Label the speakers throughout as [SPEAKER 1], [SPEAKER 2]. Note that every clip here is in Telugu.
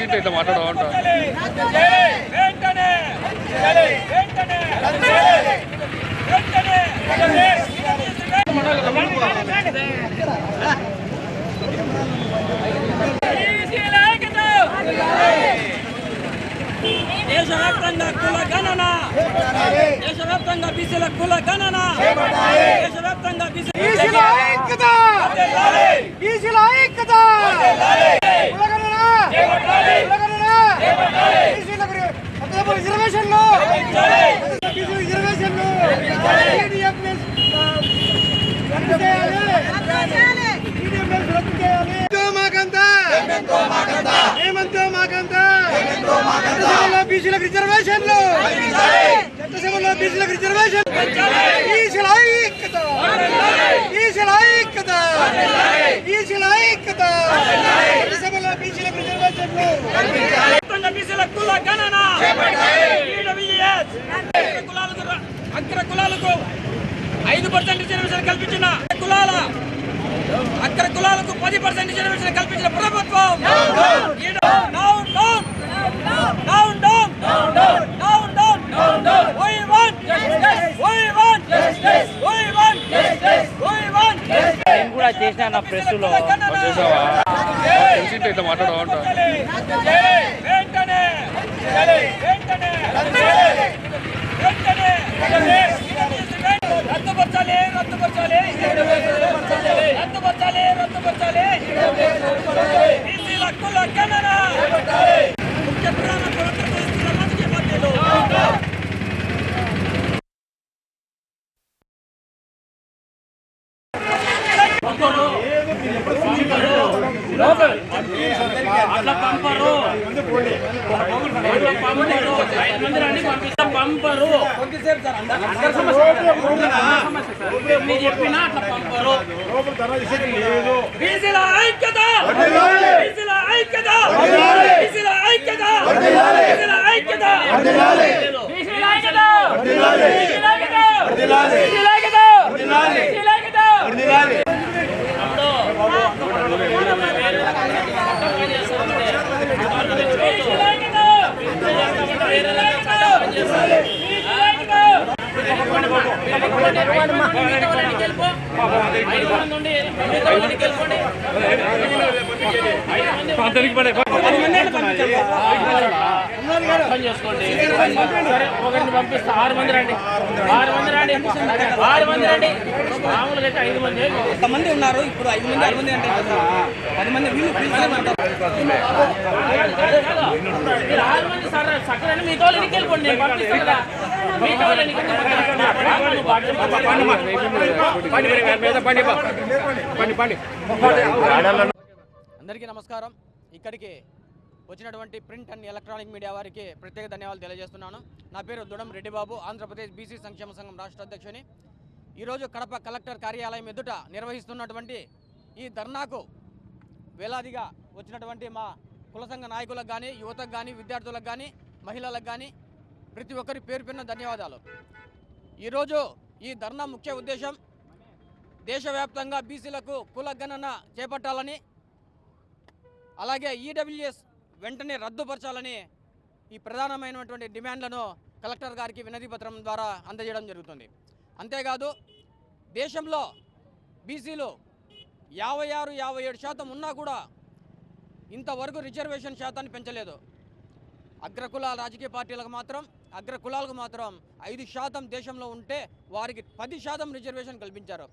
[SPEAKER 1] తెలిసింటే ఇట్లా మాట్లాడడం అంట.
[SPEAKER 2] వెంటనే వెంటనే వెంటనే దేశవ్యాప్తంగా కుల గణన. దేశవ్యాప్తంగా బీసీల కుల గణన. దేశవ్యాప్తంగా బీసీ
[SPEAKER 3] ఈశీల ఐక్యత ఈశీల ఐక్యత కులగణన కులగణన ఈశీలకు అదేపో రిజర్వేషన్లు బీసీ రిజర్వేషన్లు ఈడీఎంఎస్ రద్దు చేయాలి ఈడీఎంఎస్ రద్దు చేయాలి మాకంతా ఏమంతో మాకంతా చట్టసభలో బీసీలకు రిజర్వేషన్లు చట్టసభలో బీసీలకు రిజర్వేషన్ ఈశీల ఐక్యత ఈశీల ఐక్యత ఈశీల ఐక్యత చట్టసభలో బీసీలకు రిజర్వేషన్లు
[SPEAKER 2] బీసీల కుల గణన కులాలకు ఐదు పర్సెంట్ రిజర్వేషన్ కల్పించిన కులాల అక్కడ కులాలకు పది పర్సెంట్ రిజర్వేషన్ కల్పించిన ప్రభుత్వం.
[SPEAKER 4] నేను కూడా
[SPEAKER 2] వెంటనే వెంటనే వెంటనే రద్దుపరచాలి రద్దుపరచాలి. రద్దుపరచాలి. రద్దుపరచాలి బీసీల హక్కుల గణన ముఖ్య ప్రధాన రాజకీయ పార్టీలు.
[SPEAKER 4] అట్లా పంపరు ఐదు మంది రండి పంపిస్తాం పంపరు ఎన్ని చెప్పినా అట్లా పంపరు
[SPEAKER 2] బీసీల ఐక్యత! బీసీల ఐక్యత!
[SPEAKER 4] అర్థం చేసుకోండి ఒకరిని పంపిస్తా ఆరు మంది రండి ఆరు మంది రండి ఆరు మంది రండి మామూలుగా అయితే ఐదు మంది
[SPEAKER 2] మంది ఉన్నారు ఇప్పుడు ఐదు మంది ఆరు మంది అంటే పది మంది వీళ్ళు
[SPEAKER 4] మీరు ఆరు మంది సార్ సక్కరండి మీతో తోలు వెళ్ళిపోండి పంపిస్తా
[SPEAKER 5] అందరికీ నమస్కారం. ఇక్కడికి వచ్చినటువంటి ప్రింట్ అండ్ ఎలక్ట్రానిక్ మీడియా వారికి ప్రత్యేక ధన్యవాదాలు తెలియజేస్తున్నాను. నా పేరు దుడం రెడ్డిబాబు ఆంధ్రప్రదేశ్ బీసీ సంక్షేమ సంఘం రాష్ట్ర అధ్యక్షుని. ఈరోజు కడప కలెక్టర్ కార్యాలయం ఎదుట నిర్వహిస్తున్నటువంటి ఈ ధర్నాకు వేలాదిగా వచ్చినటువంటి మా కుల సంఘ నాయకులకు కానీ యువతకు కానీ విద్యార్థులకు కానీ మహిళలకు కానీ ప్రతి ఒక్కరి పేరు పేరున ధన్యవాదాలు. ఈరోజు ఈ ధర్నా ముఖ్య ఉద్దేశం దేశవ్యాప్తంగా బీసీలకు కుల గణన చేపట్టాలని అలాగే ఈడబ్ల్యూఎస్ వెంటనే రద్దుపరచాలని ఈ ప్రధానమైనటువంటి డిమాండ్లను కలెక్టర్ గారికి వినతి పత్రం ద్వారా అందజేయడం జరుగుతుంది. అంతేకాదు దేశంలో బీసీలు యాభై ఆరు యాభై ఏడు శాతం ఉన్నా కూడా ఇంతవరకు రిజర్వేషన్ శాతాన్ని పెంచలేదు. అగ్రకుల రాజకీయ పార్టీలకు మాత్రం అగ్ర కులాలకు మాత్రం ఐదు శాతం దేశంలో ఉంటే వారికి పది శాతం రిజర్వేషన్ కల్పించారు.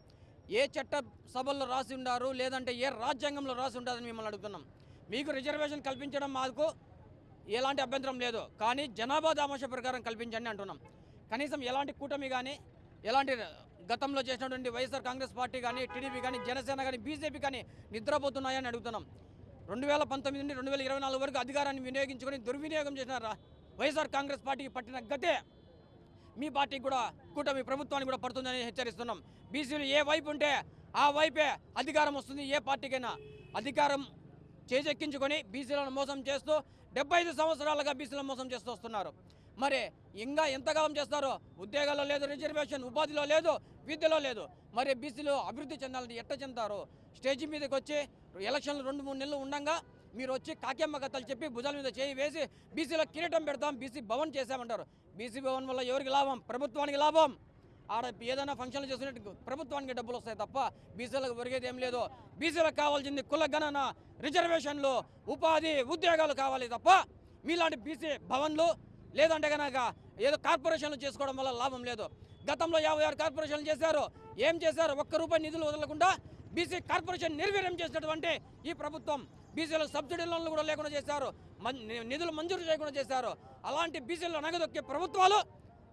[SPEAKER 5] ఏ చట్ట సభల్లో రాసి ఉండారు లేదంటే ఏ రాజ్యాంగంలో రాసి ఉండాలని మిమ్మల్ని అడుగుతున్నాం. మీకు రిజర్వేషన్ కల్పించడం మాకు ఎలాంటి అభ్యంతరం లేదు. కానీ జనాభా దామాష ప్రకారం కల్పించండి అంటున్నాం. కనీసం ఎలాంటి కూటమి కానీ ఎలాంటి గతంలో చేసినటువంటి వైఎస్ఆర్ కాంగ్రెస్ పార్టీ కానీ టీడీపీ కానీ జనసేన కానీ బీజేపీ కానీ నిద్రపోతున్నాయని అడుగుతున్నాం. రెండు వేల పంతొమ్మిది నుండి రెండు వేల ఇరవై నాలుగు వరకు అధికారాన్ని వినియోగించుకొని దుర్వినియోగం చేసిన రా- వైఎస్ఆర్ కాంగ్రెస్ పార్టీకి పట్టిన గతే మీ పార్టీకి కూడా కూటమి ప్రభుత్వానికి కూడా పడుతుందని హెచ్చరిస్తున్నాం. బీసీలు ఏ వైపు ఉంటే ఆ వైపే అధికారం వస్తుంది. ఏ పార్టీకైనా అధికారం చేజెక్కించుకొని బీసీలను మోసం చేస్తూ డెబ్బై ఐదు సంవత్సరాలుగా బీసీలను మోసం చేస్తూ వస్తున్నారు. మరి ఇంకా ఎంతకాలం చేస్తారో ఉద్యోగాల్లో లేదు రిజర్వేషన్ ఉపాధిలో లేదు విద్యలో లేదు. మరి బీసీలు అభివృద్ధి చెందాలని ఎట్ట చెందారు స్టేజ్ మీదకి వచ్చి ఎలక్షన్లు రెండు మూడు నెలలు ఉండగా మీరు వచ్చి కాకేమ్మ కథలు చెప్పి భుజాల మీద చేయి వేసి బీసీలో కిరీటం పెడతాం బీసీ భవన్ చేశామంటారు. బీసీ భవన్ వల్ల ఎవరికి లాభం? ప్రభుత్వానికి లాభం. ఆడ ఏదైనా ఫంక్షన్లు చేసినట్టు ప్రభుత్వానికి డబ్బులు వస్తాయి తప్ప బీసీలకు ఒరిగేది ఏం లేదు. బీసీలకు కావాల్సింది కుల గణన రిజర్వేషన్లు ఉపాధి ఉద్యోగాలు కావాలి తప్ప మీలాంటి బీసీ భవన్లు లేదంటే కనుక ఏదో కార్పొరేషన్లు చేసుకోవడం వల్ల లాభం లేదు. గతంలో యాభై ఆరు కార్పొరేషన్లు చేశారు. ఏం చేశారు? ఒక్క రూపాయి నిధులు వదలకుండా బీసీ కార్పొరేషన్ నిర్వీర్యం చేసినటువంటి ఈ ప్రభుత్వం. బీసీలకు సబ్సిడీ లోన్లు కూడా లేకుండా చేశారు. మన్- నిధులు మంజూరు చేయకుండా చేశారు. అలాంటి బీసీలను అనగదొక్కే ప్రభుత్వాలు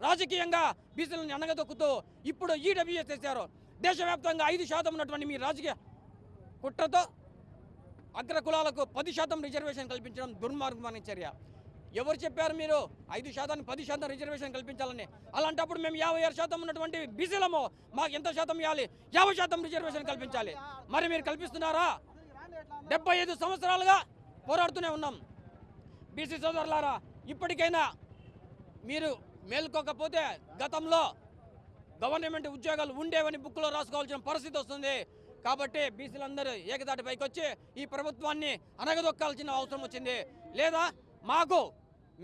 [SPEAKER 5] రాజకీయంగా బీసీలను అనగదొక్కుతూ ఇప్పుడు ఈడబ్ల్యూఎస్ చేశారు. దేశవ్యాప్తంగా ఐదు శాతం ఉన్నటువంటి మీ రాజకీయ కుట్రతో అగ్రకులాలకు పది శాతం రిజర్వేషన్ కల్పించడం దుర్మార్గమైన చర్య. ఎవరు చెప్పారు మీరు? ఐదు శాతానికి పది శాతం రిజర్వేషన్ కల్పించాలని. అలాంటప్పుడు మేము యాభై ఆరు శాతం ఉన్నటువంటి బీసీలము మాకు ఎంత శాతం ఇవ్వాలి? యాభై శాతం రిజర్వేషన్ కల్పించాలి. మరి మీరు కల్పిస్తున్నారా? డెబ్బై ఐదు సంవత్సరాలుగా పోరాడుతూనే ఉన్నాం. బీసీ సోదరులారా ఇప్పటికైనా మీరు మేల్కోకపోతే గతంలో గవర్నమెంట్ ఉద్యోగాలు ఉండేవని బుక్లో రాసుకోవాల్సిన పరిస్థితి వస్తుంది. కాబట్టి బీసీలందరూ ఏకదాటి పైకి వచ్చి ఈ ప్రభుత్వాన్ని అనగదొక్కాల్సిన అవసరం వచ్చింది. లేదా మాకు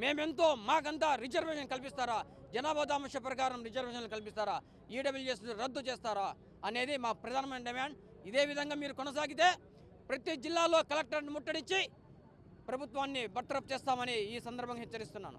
[SPEAKER 5] మేమెంతో మాకంతా రిజర్వేషన్ కల్పిస్తారా? జనాభా దామస్య ప్రకారం రిజర్వేషన్లు కల్పిస్తారా? ఈడబ్ల్యూఎస్ రద్దు చేస్తారా? అనేది మా ప్రధానమైన డిమాండ్. ఇదే విధంగా మీరు కొనసాగితే ప్రతి జిల్లాలో కలెక్టర్ని ముట్టడించి ప్రభుత్వాన్ని బట్టరప్ చేస్తామని ఈ సందర్భంగా హెచ్చరిస్తున్నాను.